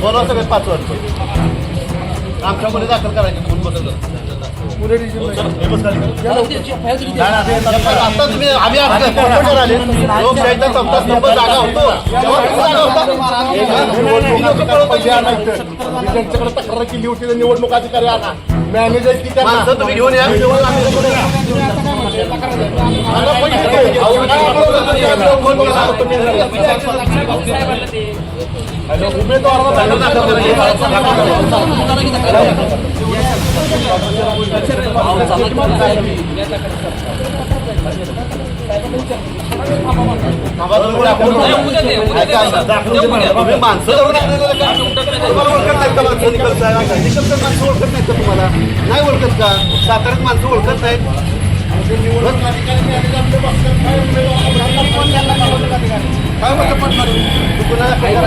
बोलवा सगळे पाच वर्ष आमच्यामध्ये दाखल करायचे फोन बदल आता तुम्ही आम्ही आता कॉम्प्युटर आले लोकशाहीचा चौथा स्तंभ जागा होतो त्यांच्याकडे तक्रार केली होती तर निवडणूक अधिकारी आला मॅनेजर की तुम्ही घेऊन या मला तुम्ही? माणसं ओळखत का माणसं माणसं ओळखत नाही का तुम्हाला नाही ओळखत का साताऱ्यात माणसं ओळखत नाहीत काय म्हणतो पटणार तू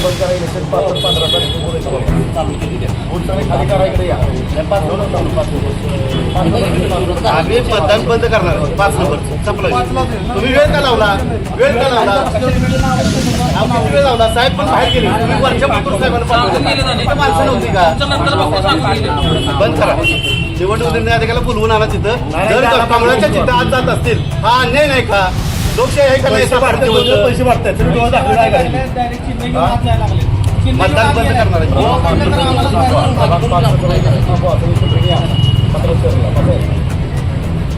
हा, तू कुणाला दाखल करायचं? आम्ही सातारामधलं नाही, काय बाबा नको आम्ही मतदान बंद करणार. पाच नंबर. संपलं. तुम्ही वेळ का लावला? वेळ का लावला? आम्ही वेळ लावला? साहेब पण बाहेर गेले. तुम्ही वरच्या पातूर साहेबांना माणसं नव्हती का? बंद करा. निवडणूक निर्णय अधिकाऱ्याला बोलवून आला तिथं. जर का कमळाच्या चित्त आज जात असतील हा अन्याय नाही का? लोकशाही आहे का नाही पैसे वाटतात पैसे वाटतात तुम्ही डोळा दाखवून काय करायचं? मतदान बंद करणार आहे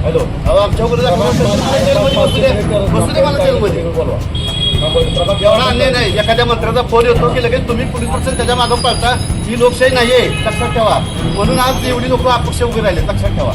हॅलो अहो, आमच्या बरोबर जेलमध्ये बसू दे बसू दे मला जेलमध्ये एवढा अन्याय नाही एखाद्या मंत्र्याचा फोन येतो की लगेच तुम्ही पोलीस पर्सन त्याच्या मागं पळता ही लोकशाही नाहीये लक्षात ठेवा म्हणून आज एवढी लोक अपक्ष उभे राहिले लक्षात ठेवा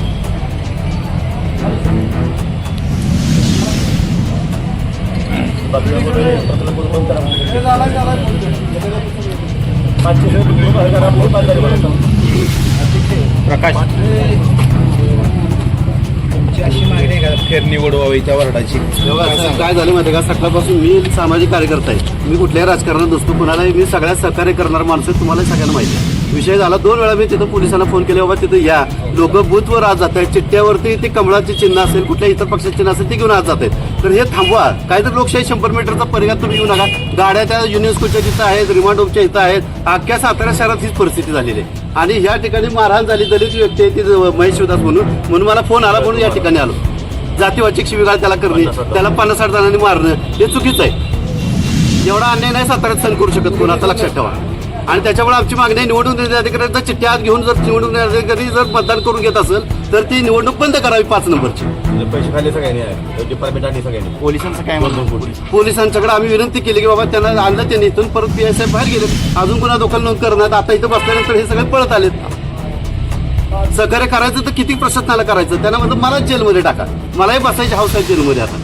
फेर निवड व्हावी त्या वार्डाची. तेव्हा असं काय झालं माहिती का? सकाळपासून मी सामाजिक कार्यकर्ता आहे. मी कुठल्याही राजकारणात नसतो. कुणालाही मी सगळ्यात सहकार्य करणार माणसं आहे, तुम्हाला सगळ्यांना माहिती आहे. विषय झाला. दोन वेळा मी तिथं पोलिसांना फोन केले बाबा तिथं या. लोक बूथवर आज जात आहेत. चिठ्ठ्यावरती ते कमळाचे चिन्ह असेल कुठल्या इतर पक्षाचे चिन्ह असेल ते घेऊन आज जात आहेत. तर हे थांबवा. काय तर लोकशाही शंभर मीटरचा परिघात तुम्ही येऊ नका. गाड्या त्या युनेस्कोच्या तिथं आहेत रिमांड होमच्या इथं आहेत. अख्ख्या सातारा शहरात हीच परिस्थिती झालेली आहे. आणि या ठिकाणी मारहाण झाली दलित व्यक्ती आहे ती महेश शिवदास म्हणून. म्हणून मला फोन आला म्हणून या ठिकाणी आलो. जातीवाचिक शिवीगाळ त्याला करणे त्याला पन्नास साठ जणांनी मारणं हे चुकीचं आहे. एवढा अन्याय नाही साताऱ्यात सहन करू शकत कोण आता लक्षात ठेवा. आणि त्याच्यामुळे आमची मागणी आहे निवडणूक निर्णय अधिकाऱ्यांचा चिठ्ठ्या घेऊन जर निवडणूक निर्णय अधिकारी जर मतदान करून घेत असेल तर ती निवडणूक बंद करावी पाच नंबरची. पैसे खाल्ले सगळ्यांनी डिपार्टमेंट आणि सगळ्यांनी पोलिसांचं काय म्हणणं पोलिसांच्याकडे आम्ही विनंती केली की बाबा त्यांना आणलं त्यांनी इथून परत पी एस आय बाहेर गेले. अजून कुणा दखल नोंद करण्यात आता इथं बसल्यानंतर हे सगळे पळत आलेत. सहकार्य करायचं तर किती प्रशासनाला करायचं? त्यांना म्हणतो मला जेलमध्ये टाका. मलाही बसायची हाऊस आहे जेलमध्ये आता.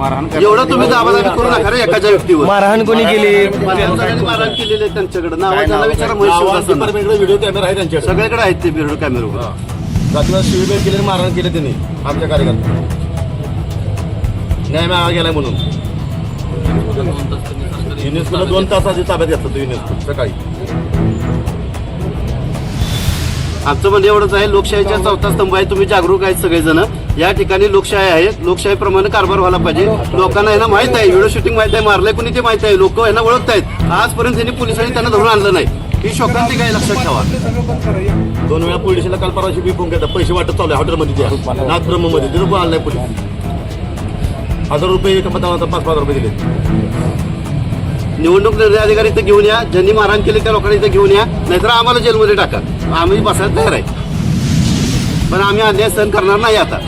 मारहाण एवढं तुम्ही दाबादाबी करू नका रे एकाच्या व्यक्तीवर. मारहाण कोणी केली? मारहाण केलेले आहे त्यांच्याकडे. नाव त्यांना विचारा महेश व्हिडिओ कॅमेरा आहे त्यांच्याकडे. सगळ्याकडे आहेत ते बिरड कॅमेरा शिवीगाळ केले मारहाण केले त्यांनी आमच्या न्याय मागा गेलाय म्हणून. युनेस्कोला दोन तासाची ताब्यात घेतलं तो युनेस्को सकाळी. आमचं म्हणणं एवढंच आहे लोकशाहीच्या चौथा स्तंभ आहे तुम्ही जागरूक आहेत सगळेजण. या ठिकाणी लोकशाही आहे. लोकशाहीप्रमाणे कारभार व्हायला पाहिजे. लोकांना यांना माहीत आहे. व्हिडिओ शूटिंग माहीत आहे. मारलंय कुणी ते माहीत आहे. लोक यांना ओळखत आहेत आजपर्यंत त्यांनी पोलिसांनी त्यांना धरून आणलं नाही. ही शोकांती काय लक्षात ठेवा. दोन वेळा पोलिसाला काल परवाशी बी फोन केला पैसे वाटत चालू आहे. हॉटेलमध्ये त्या नाथब्रह्ममध्ये तिथं पण आणलाय पोलीस? हजार रुपये एका पदावर पाच पाच रुपये दिले. निवडणूक निर्णय अधिकारी इथं घेऊन या. ज्यांनी मारहाण केली त्या लोकांनी इथं घेऊन या. नाहीतर आम्हाला जेलमध्ये टाका. आम्ही बसायला तयार आहे. पण आम्ही अन्याय सहन करणार नाही आता.